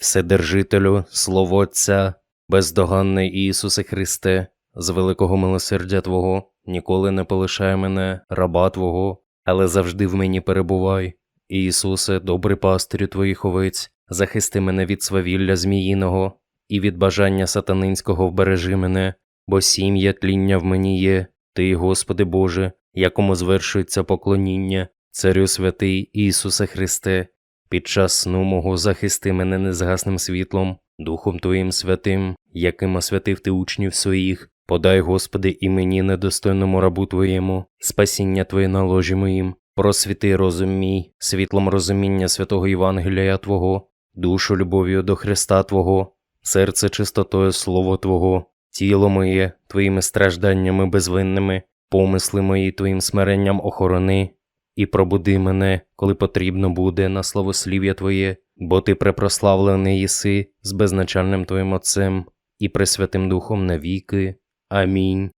Вседержителю, Слово Отця, бездоганний Ісусе Христе, з великого милосердя Твого, ніколи не полишай мене, раба Твого, але завжди в мені перебувай. Ісусе, добрий пастирю Твоїх овець, захисти мене від свавілля зміїного і від бажання сатанинського вбережи мене, бо сім'я тління в мені є, Ти, Господи Боже, якому звершується поклоніння, Царю святий Ісусе Христе, під час сну мого захисти мене незгасним світлом, Духом Твоїм святим, яким освятив Ти учнів своїх, подай, Господи, і мені недостойному рабу Твоєму, спасіння Твоє на ложі моїм, просвіти розум мій, світлом розуміння святого Євангелія Твого, душу любов'ю до Христа Твого, серце чистотою Слово Твого, тіло моє Твоїми стражданнями безвинними, помисли мої Твоїм смиренням охорони, і пробуди мене, коли потрібно буде, на словослів'я Твоє, бо Ти препрославлений єси з безначальним Твоїм Отцем і Пресвятим Духом навіки. Амінь.